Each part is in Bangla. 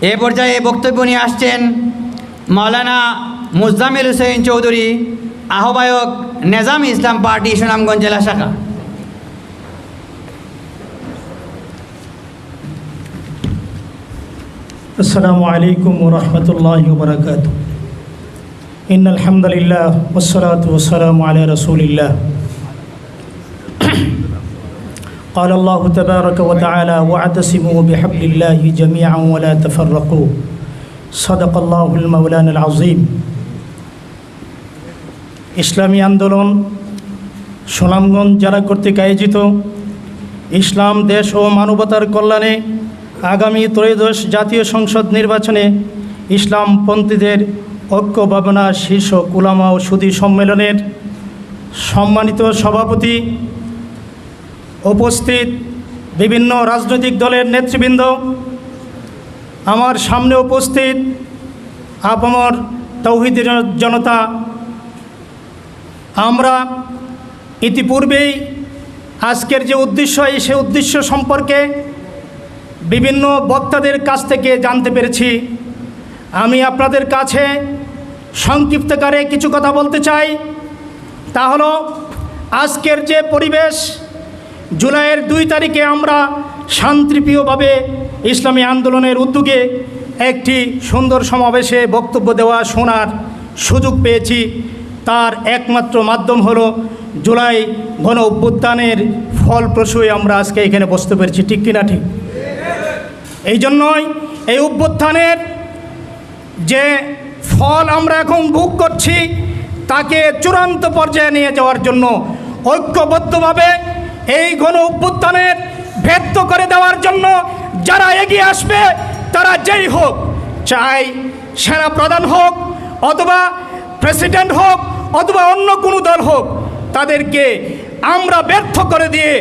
এ পর্যায়ে বক্তব্য নিয়ে আসছেন মাওলানা মুজামিল হুসেন চৌধুরী, আহ্বায়ক নেজাম ইসলাম পার্টি, সুনামগঞ্জ জেলা শাখা। আসসালামু আলাইকুম রহমতুল্লাহ বরকাত ইন আলহামদুলিল্লাহ ওসলাত ওসালাম আলা রসুলিল্লাহ। قال الله تبارك وتعالى واعتصموا بحبل الله جميعا ولا تفرقوا صدق الله المولان العظيم ইসলামী আন্দোলন সুনামগঞ্জ জেলা কর্তৃক আয়োজিত ইসলাম দেশ ও মানবতার কল্যাণে আগামী ত্রয়োদশ জাতীয় সংসদ নির্বাচনে ইসলামপন্থীদের ঐক্য ভাবনা শীর্ষ কুলামা ও সুদী সম্মেলনের সম্মানিত সভাপতি উপস্থিত বিভিন্ন রাজনৈতিক দলের নেতৃবৃন্দ, আমার সামনে উপস্থিত আপমর তৌহিদের জনতা। আমরা ইতিপূর্বেই আজকের যে উদ্দেশ্য, এই সে উদ্দেশ্য সম্পর্কে বিভিন্ন বক্তাদের কাছ থেকে জানতে পেরেছি। আমি আপনাদের কাছে সংক্ষিপ্তকারে কিছু কথা বলতে চাই। তা হলো, আজকের যে পরিবেশ জুলাইয়ের দুই তারিখে আমরা শান্তিপ্রিয়ভাবে ইসলামী আন্দোলনের উদ্যোগে একটি সুন্দর সমাবেশে বক্তব্য দেওয়া শোনার সুযোগ পেয়েছি। তার একমাত্র মাধ্যম হলো জুলাই গণ অভ্যুত্থানের ফলপ্রসূই আমরা আজকে এখানে বসতে পেরেছি, ঠিক কিনা ঠিক? এই জন্যই এই অভ্যুত্থানের যে ফল আমরা এখন ভোগ করছি, তাকে চূড়ান্ত পর্যায়ে নিয়ে যাওয়ার জন্য ঐক্যবদ্ধভাবে এই গণ অভ্যুত্থানের ভেদ্য করে দেওয়ার জন্য যারা এগিয়ে আসবে, তারা যেই হোক, চাই সেনা প্রধান হোক, অথবা প্রেসিডেন্ট হোক, অথবা অন্য কোনো দল হোক, তাদেরকে আমরা ব্যর্থ করে দিয়ে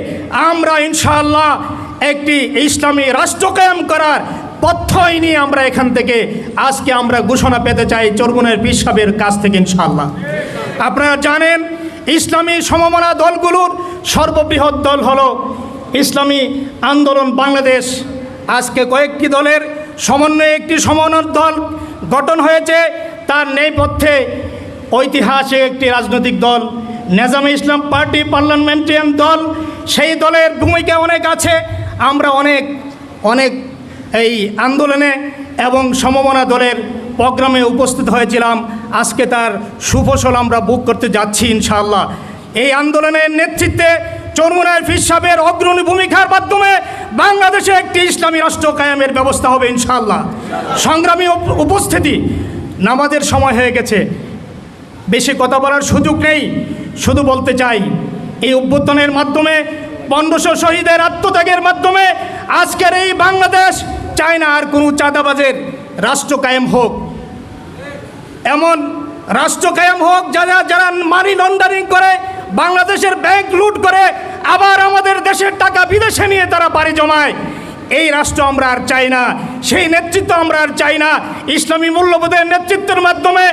আমরা ইনশাআল্লাহ একটি ইসলামী রাষ্ট্র কায়েম করার পথ্যই নিয়ে আমরা এখান থেকে আজকে আমরা ঘোষণা পেতে চাই চরমুনের পিসাবের কাছ থেকে ইনশাআল্লাহ। আপনারা জানেন ইসলামী সমমনা দলগুলোর সর্ববৃহৎ দল হলো ইসলামী আন্দোলন বাংলাদেশ। আজকে কয়েকটি দলের সমন্বয়ে একটি সমন্বয় দল গঠন হয়েছে। তার নেপথ্যে ঐতিহাসিক একটি রাজনৈতিক দল, নেজামে ইসলাম পার্টি পার্লামেন্টারিয়ান দল। সেই দলের ভূমিকা অনেক আছে। আমরা অনেক অনেক এই আন্দোলনে এবং সমমনা দলের প্রোগ্রামে উপস্থিত হয়েছিলাম। আজকে তার সুফসল আমরা বুক করতে যাচ্ছি ইনশাআল্লাহ। এই আন্দোলনের নেতৃত্বে চরমুনায় ফির সাহেবের অগ্রণী ভূমিকার মাধ্যমে বাংলাদেশে একটি ইসলামী রাষ্ট্র কায়েমের ব্যবস্থা হবে ইনশাআল্লাহ। সংগ্রামী উপস্থিতি নামাজের সময় হয়ে গেছে। বেশি কথা বলার সুযোগ নেই। শুধু বলতে চাই, এই অভ্যুত্থানের মাধ্যমে, পনেরোশো শহীদের আত্মত্যাগের মাধ্যমে আজকের এই বাংলাদেশ চায় না আর কোনো চাঁদাবাজের রাষ্ট্র কায়েম হোক। এমন রাষ্ট্র কায়েম হোক, যারা যারা মানি লন্ডারিং করে, বাংলাদেশের ব্যাংক লুট করে, আবার আমাদের দেশের টাকা বিদেশে নিয়ে তারা বাড়ি জমায়। এই রাষ্ট্র আমরা আর চাই না। সেই নেতৃত্ব আমরা আর চাই না। ইসলামী মূল্যবোধের নেতৃত্বের মাধ্যমে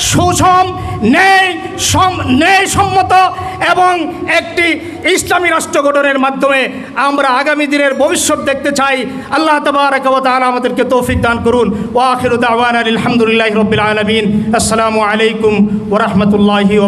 সুষম, ন্যায় সম ন্যায় সম্মত এবং একটি ইসলামী রাষ্ট্র গঠনের মাধ্যমে আমরা আগামী দিনের ভবিষ্যৎ দেখতে চাই। আল্লাহ তবরকাত আমাদেরকে তৌফিক দান করুন। ওয়া আওয়ান আলহামদুলিল্লাহ রাব্বিল আসসালামু আলাইকুম ওরহমতুল্লাহি